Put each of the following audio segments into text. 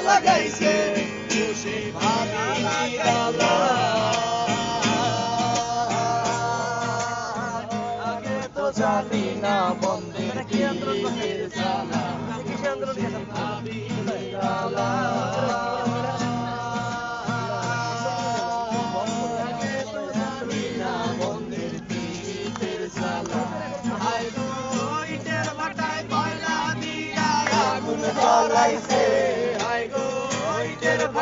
লাগাইছে খুশি ভাবি নিরালা আগে তো জানি না বন্ধের কিসের জ্বালা ভাবি নিরালা ইটের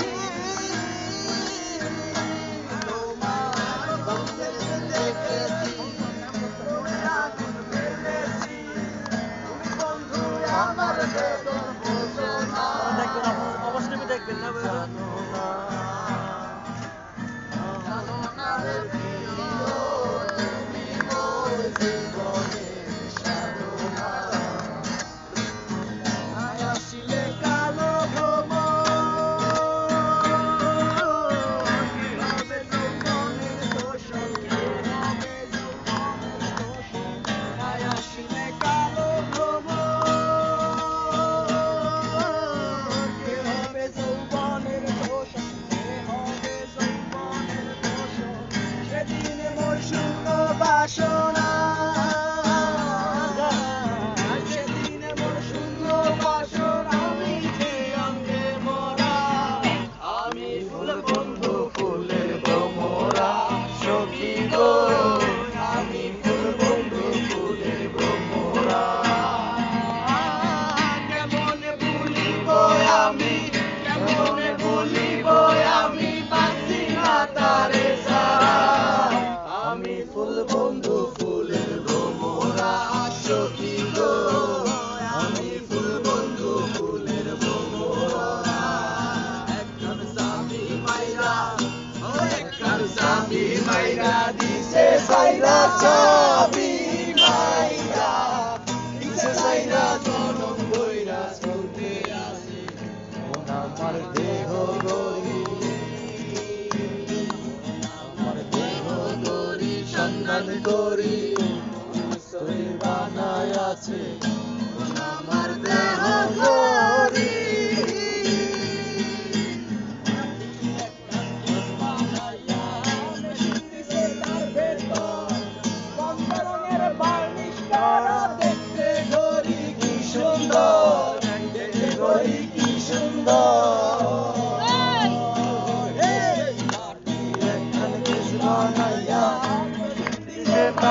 beloved. passion. মাইরা দিছে সাইরা চাবি মাইরা, দিছে সাইরা জনম বইরা চলতে আসি। মন আমার দেহ গরি আমার দেহ গরি সন্ধান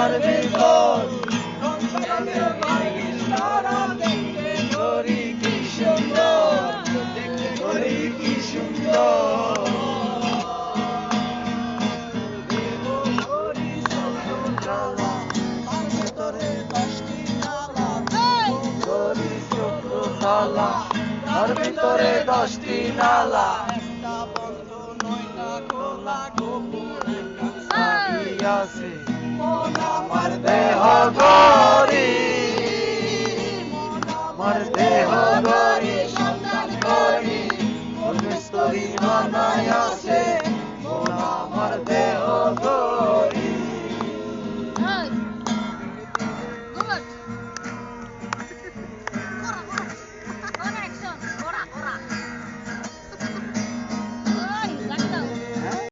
বল দেখতে গরি কি সুন্দর গরি কি সুন্দর তার ভিতরে দশটি নালা বন্ধ নয়টা খোলা চাবি আছে Марте горі, що над горі, Христові вона я.